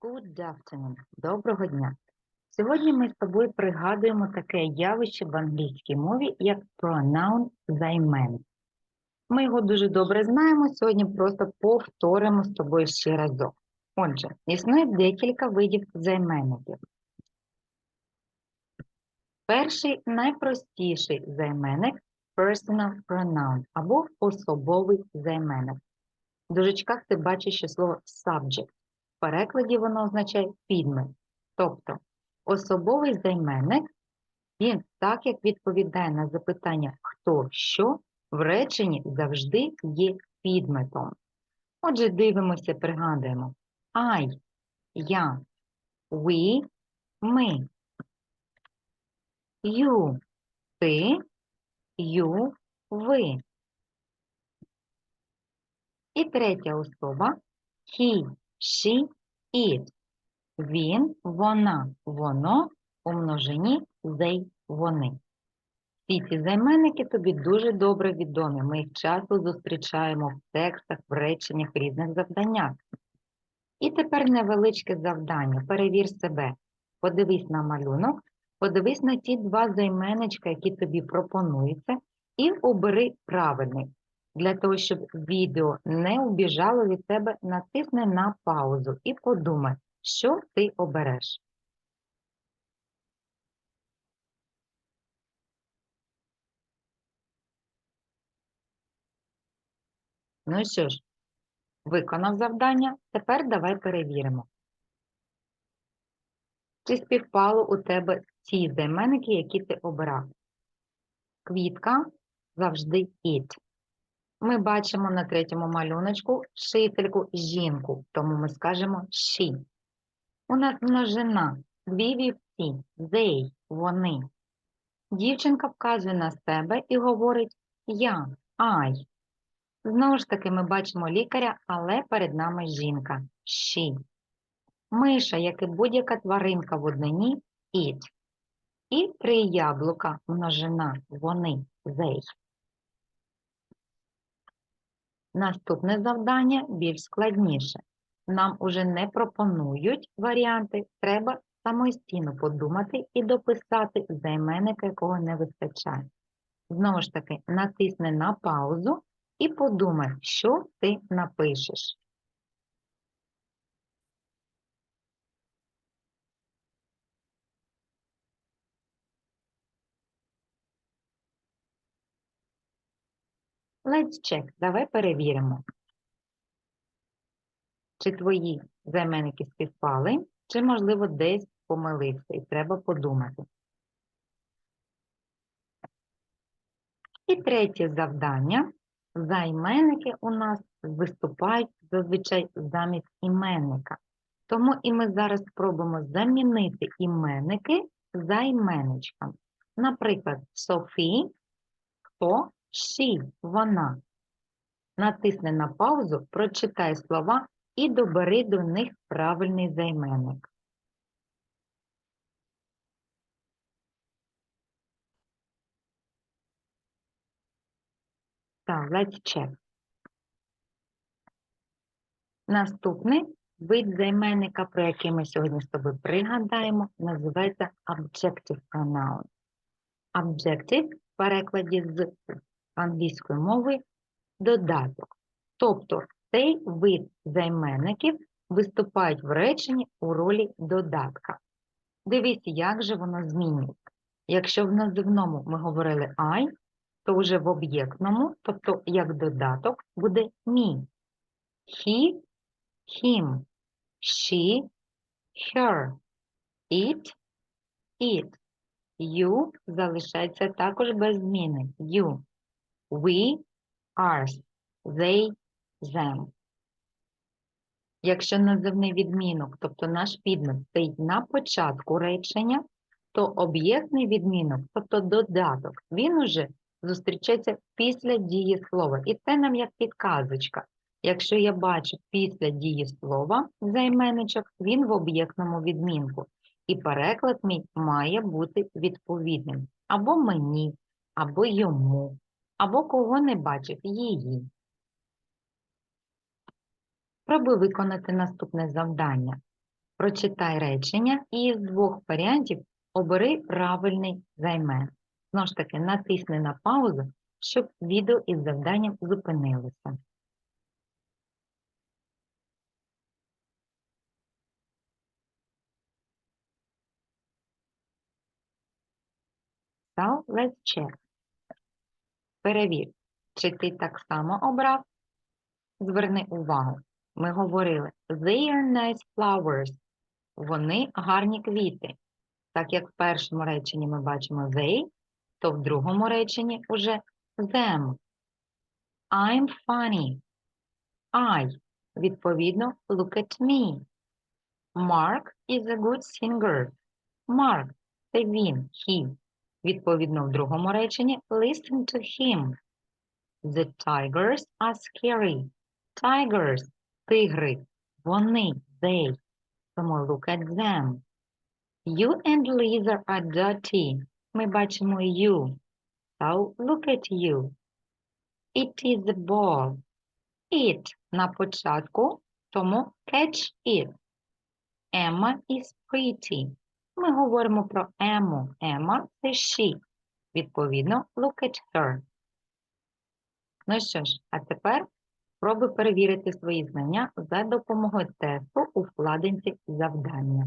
Good afternoon. Доброго дня. Сьогодні ми з тобою пригадуємо таке явище в англійській мові, як pronoun займенник. Ми його дуже добре знаємо, сьогодні просто повторимо з тобою ще разок. Отже, існує декілька видів займенників. Перший найпростіший займенник personal pronoun або особовий займенник. В дужечках ти бачиш ще слово subject. Перекладі воно означає підмет. Тобто особовий займенник, він так як відповідає на запитання хто що, в реченні завжди є підметом. Отже, дивимося, пригадуємо. I, я, we, ми. You, ти, you, ви. І третя особа he, she, it. Він, вона, воно у множині they, вони. Всі ці займенники тобі дуже добре відомі. Ми їх часто зустрічаємо в текстах, в реченнях, різних завданнях. І тепер невеличке завдання. Перевір себе. Подивись на малюнок, подивись на ті два займенечка, які тобі пропонуються, і обери правильний. Для того, щоб відео не убіжало від тебе, натисни на паузу і подумай, що ти обереш. Ну що ж, виконав завдання, тепер давай перевіримо. Чи співпало у тебе ці займенники, які ти обирав? Квітка завжди it. Ми бачимо на третьому малюночку вчительку жінку, тому ми скажемо she. У нас множина, дві вівці, they, вони. Дівчинка вказує на себе і говорить я, I. Знову ж таки, ми бачимо лікаря, але перед нами жінка she. Миша, як і будь-яка тваринка в однині it. І три яблука, множина, вони, they. Наступне завдання більш складніше. Нам уже не пропонують варіанти, треба самостійно подумати і дописати займенника, якого не вистачає. Знову ж таки, натисни на паузу і подумай, що ти напишеш. Let's check. Давай перевіримо. Чи твої займенники співпали, чи, можливо, десь помилився, і треба подумати. І третє завдання. Займенники у нас виступають зазвичай замість іменника. Тому і ми зараз спробуємо замінити іменники займенничками. Наприклад, Софі, хто, she, вона. Натисни на паузу, прочитай слова і добери до них правильний займенник. Так, let's check. Наступний вид займенника, про який ми сьогодні з тобою пригадаємо, називається objective pronoun. Objective в перекладі з англійської мови додаток. Тобто цей вид займенників виступають в реченні у ролі додатка. Дивіться, як же воно змінюється. Якщо в називному ми говорили I, то вже в об'єктному, тобто як додаток, буде me. He, him, she, her, it, it. You залишається також без зміни. You. We, ours, they, them. Якщо називний відмінок, тобто наш підмет стоїть на початку речення, то об'єктний відмінок, тобто додаток, він уже зустрічається після дієслова. І це нам як підказочка. Якщо я бачу після дієслова займенничок, він в об'єктному відмінку. І переклад мій має бути відповідним. Або мені, або йому, або кого не бачив її. Спробуй виконати наступне завдання. Прочитай речення і з двох варіантів обери правильний займенник. Знову ж таки, натисни на паузу, щоб відео із завданням зупинилося. So, let's check. Перевір, чи ти так само обрав? Зверни увагу. Ми говорили They are nice flowers. Вони гарні квіти. Так як в першому реченні ми бачимо they, то в другому реченні уже them. I'm funny. I. Відповідно, look at me. Mark is a good singer. Mark – це він, he. Відповідно, в другому реченні listen to him. The tigers are scary. Tigers – тигри. Вони, they. Тому look at them. You and Lisa are dirty. Ми бачимо you. So look at you. It is a ball. It на початку, тому catch it. Emma is pretty. Ми говоримо про Ему. Emma – це she. Відповідно, look at her. Ну що ж, а тепер спробуй перевірити свої знання за допомогою тесту у вкладинці завдання.